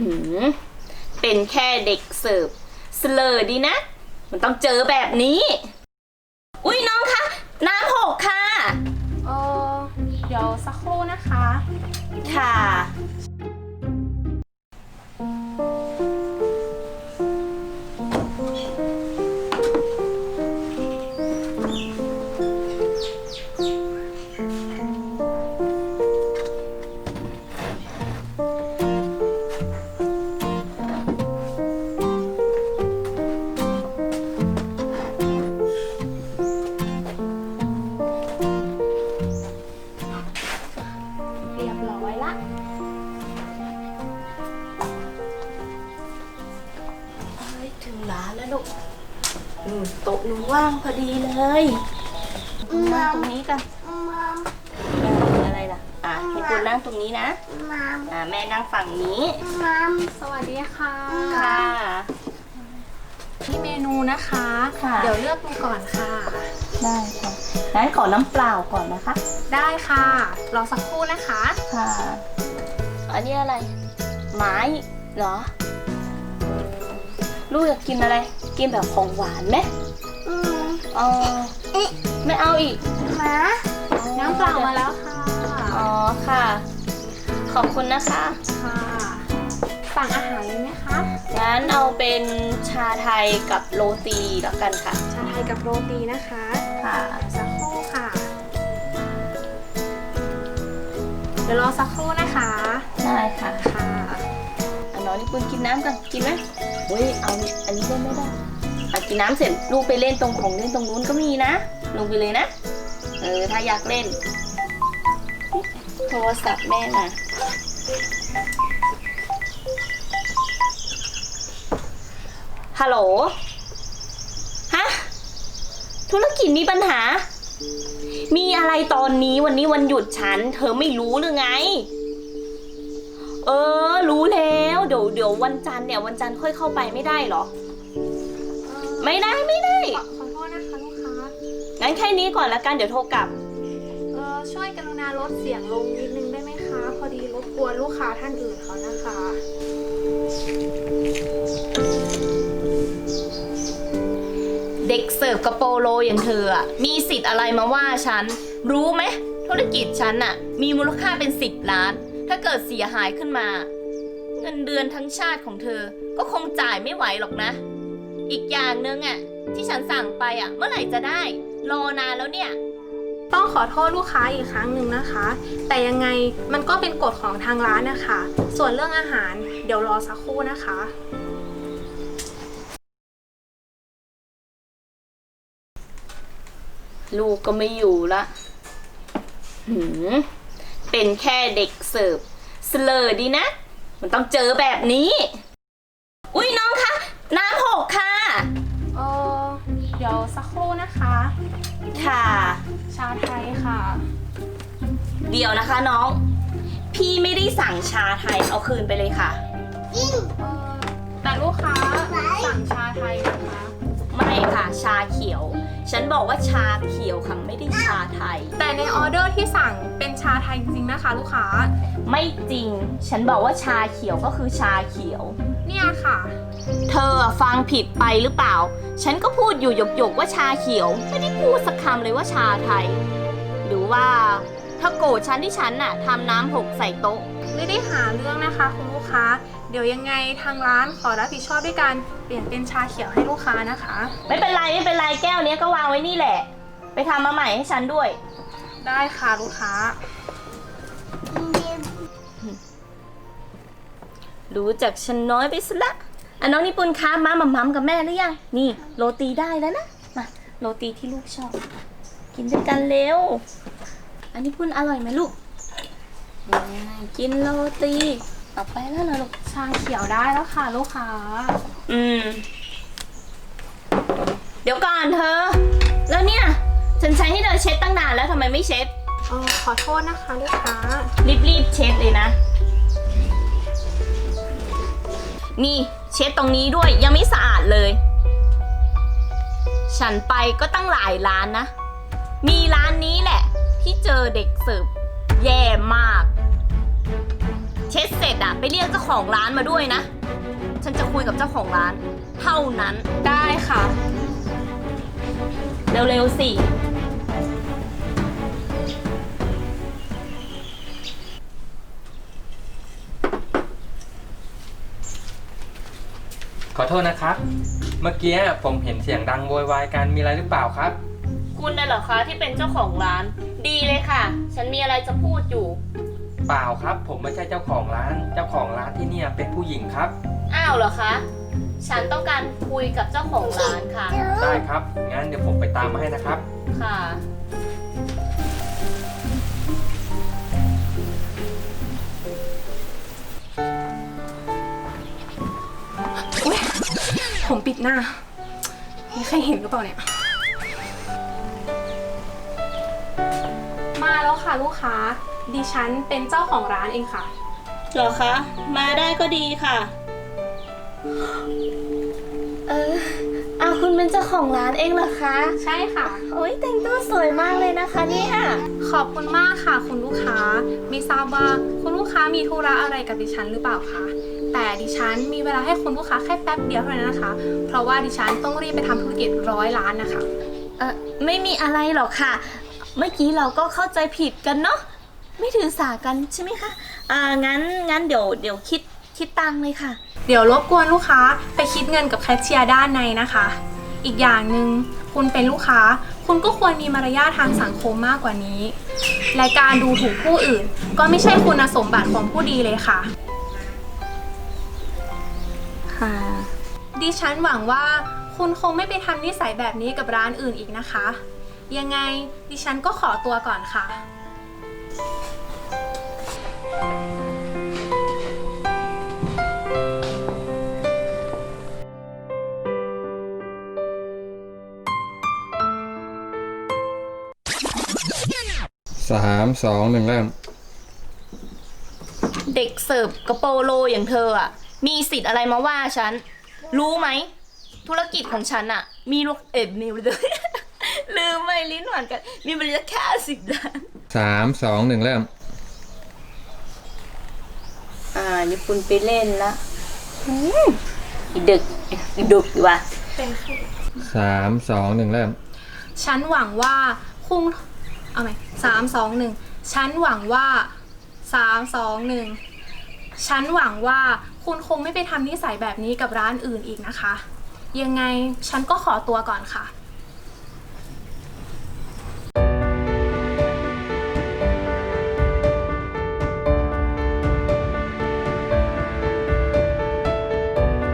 หืมเป็นแค่เด็กเสิร์ฟเสลอดีนะ มันต้องเจอแบบนี้ อุ้ยน้องคะน้ำหกค่ะ เออเดี๋ยวสักครู่นะคะ ค่ะ ล้วลูกอืมโต๊ะหนูว่างพอดีเลยนั่งตรงนี้กันเอออะไรล่ะ อะให้คุณนั่งตรงนี้นะอะแม่นั่งฝั่งนี้สวัสดีค่ะค่ะที่เมนูนะคะค่ะเดี๋ยวเลือกดูก่อนค่ะ ได้ค่ะงั้นขอน้ำเปล่าก่อนนะคะ ได้ค่ะรอสักครู่นะคะค่ะ อันนี้อะไร ไม้เหรอ ลูกอยากกินอะไร กินแบบของหวานไหมอ๋อไม่เอาอีกน้ำเปล่ามาแล้วค่ะ อ๋อค่ะ ขอบคุณนะคะ ค่ะสั่งอาหารเลยไหมคะงั้นเอาเป็นชาไทยกับโรตีแล้วกันค่ะ ชาไทยกับโรตีนะคะ ค่ะสักครู่ค่ะ เดี๋ยวรอสักครู่นะคะ ได้ค่ะค่ะ นน้องนี่คุณกินน้ำกันกินไหมเฮ้ยเอาอันนี้ได้ไม่ได้อะกินน้ำเสร็จลูกไปเล่นตรงของเล่นตรงนู้นก็มีนะ ลงไปเลยนะ เออถ้าอยากเล่น โทรศัพท์แม่มาฮัลโหล ฮะ ธุรกิจมีปัญหา มีอะไรตอนนี้วันนี้วันหยุดฉัน เธอไม่รู้หรือไง เออ รู้แล้ว เดี๋ยวเดี๋ยววันจันทร์เนี่ยวันจันทร์ค่อยเข้าไปไม่ได้เหรอ ไม่ได้ไม่ได้ ขอขอโทษนะคะลูกค้า งั้นแค่นี้ก่อนละกันเดี๋ยวโทรกลับ เออช่วยกรุณาลดเสียงลงนิดนึงได้ไหมคะ พอดีรบกวนลูกค้าท่านอื่นเขานะคะ เด็กเสิร์ฟกระโปโลอย่างเธออะมีสิทธิ์อะไรมาว่าฉัน รู้ไหมธุรกิจฉันอะมีมูลค่าเป็นสิบล้าน ถ้าเกิดเสียหายขึ้นมาเงินเดือนทั้งชาติของเธอ ก็คงจ่ายไม่ไหวหรอกนะ อีกอย่างหนึงอะที่ฉันสั่งไปอะเมื่อไหร่จะได้ รอนานแล้วเนี่ย ต้องขอโทษลูกค้าอีกครั้งหนึ่งนะคะ แต่ยังไงมันก็เป็นกฎของทางร้านนะคะ ส่วนเรื่องอาหารเดี๋ยวรอสักครู่นะคะ ลูกก็ไม่อยู่ละหืมเป็นแค่เด็กเสิร์ฟเสลอดีนะ มันต้องเจอแบบนี้ อุ้ยน้องคะ น้ำหกค่ะ เออเดี๋ยวสักครู่นะคะ ค่ะ ชาไทยค่ะ เดี๋ยวนะคะน้อง พี่ไม่ได้สั่งชาไทยเอาคืนไปเลยค่ะเออ ฉันบอกว่าชาเขียวค่ะไม่ได้ชาไทย แต่ในออเดอร์ที่สั่งเป็นชาไทยจริงๆนะคะ ลูกค้า ไม่จริง ฉันบอกว่าชาเขียวก็คือชาเขียว เนี่ยค่ะ เธอฟังผิดไปหรือเปล่า ฉันก็พูดอยู่หยกๆว่าชาเขียว ไม่ได้พูดสักคำเลยว่าชาไทย หรือว่าถ้าโกรธฉันที่ฉันน่ะทำน้ำหกใส่โต๊ะ ไม่ได้หาเรื่องนะคะคุณลูกค้า เดี๋ยวยังไงทางร้านขอรับผิดชอบด้วยการเปลี่ยนเป็นชาเขียวให้ลูกค้านะคะ ไม่เป็นไรไม่เป็นไรแก้วเนี้ยก็วางไว้นี่แหละ ไปทำมาใหม่ให้ฉันด้วย ได้ค่ะลูกค้า รู้จักฉันน้อยไปซะละอะน้องนิปุนคะมามามัมกับแม่หรือยัง นี่โรตีได้แล้วนะ มาโรตีที่ลูกชอบ กินด้วยกันเร็ว อันนี้ปุนอร่อยไหมลูกอืมกินโรตี เอาไปแล้วนะลูกชาเขียวได้แล้วค่ะ ลูกค้า อืม เดี๋ยวก่อนเธอ แล้วเนี่ย ฉันใช้ให้เธอเช็ดตั้งนานแล้วทำไมไม่เช็ด เออขอโทษนะคะลูกค้า รีบๆเช็ดเลยนะ นี่เช็ดตรงนี้ด้วยยังไม่สะอาดเลย ฉันไปก็ตั้งหลายร้านนะ มีร้านนี้แหละ ที่เจอเด็กเสิร์ฟแย่มาก เช็ดเสร็จอะไปเรียกเจ้าของร้านมาด้วยนะ ฉันจะคุยกับเจ้าของร้าน เท่านั้น ได้ค่ะ เร็วๆสิ ขอโทษนะครับ เมื่อกี้ผมเห็นเสียงดังโวยวายกันมีอะไรหรือเปล่าครับ คุณน่ะเหรอคะที่เป็นเจ้าของร้าน ดีเลยค่ะ ฉันมีอะไรจะพูดอยู่ เปล่าครับ ผมไม่ใช่เจ้าของร้าน เจ้าของร้านที่เนี่ยเป็นผู้หญิงครับ อ้าวเหรอคะ ฉันต้องการคุยกับเจ้าของร้านค่ะ ได้ครับ งั้นเดี๋ยวผมไปตามมาให้นะครับ ค่ะ ผมปิดหน้ามีใครเห็นหรือเปล่าเนี่ย มาแล้วค่ะลูกค้า ดิฉันเป็นเจ้าของร้านเองค่ะ เหรอคะ มาได้ก็ดีค่ะ เออเอาคุณเป็นเจ้าของร้านเองเหรอคะ ใช่ค่ะ โอ้ยแต่งตัวสวยมากเลยนะคะเนี่ยขอบคุณมากค่ะ คุณลูกค้า ไม่ทราบว่าคุณลูกค้ามีธุระอะไรกับดิฉันหรือเปล่าคะ แต่ดิฉันมีเวลาให้คุณลูกค้าแค่แป๊บเดียวเท่านั้นนะคะ เพราะว่าดิฉันต้องรีบไปทำธุรกิจร้อยล้านนะคะ เออไม่มีอะไรหรอกค่ะ เมื่อกี้เราก็เข้าใจผิดกันเนาะ ไม่ถือสากันใช่ไหมคะอ่างั้นงั้นเดี๋ยวเดี๋ยวคิดคิดตังค์เลยค่ะ เดี๋ยวรบกวนลูกค้าไปคิดเงินกับแคชเชียร์ด้านในนะคะ อีกอย่างหนึ่งคุณเป็นลูกค้า คุณก็ควรมีมารยาททางสังคมมากกว่านี้และการดูถูกผู้อื่น ก็ไม่ใช่คุณสมบัติของผู้ดีเลยค่ะ ค่ะ ดิฉันหวังว่าคุณคงไม่ไปทำนิสัยแบบนี้กับร้านอื่นอีกนะคะ ยังไงดิฉันก็ขอตัวก่อนค่ะ สามสองหนึ่งเริ่ม เด็กเสิร์ฟกระโปโลอย่างเธออะมีสิทธิ์อะไรมาว่าฉัน รู้ไหม ธุรกิจของฉันอะมีลูกเอ็ดมีเลย ลืมไปลิ้นหวานกัน มีบริษัทแค่สิบล้าน สามสองหนึ่งเริ่ม อ่านี่คุณไปเล่นละอืมอีดึกอีดึกดีว่ะเป็นค่ะสามสองหนึ่งเริ่ม ฉันหวังว่าคุณเอาไหมสามสองหนึ่งฉันหวังว่าสามสองหนึ่งฉันหวังว่าคุณคงไม่ไปทำนิสัยแบบนี้กับร้านอื่นอีกนะคะ ยังไงฉันก็ขอตัวก่อนค่ะ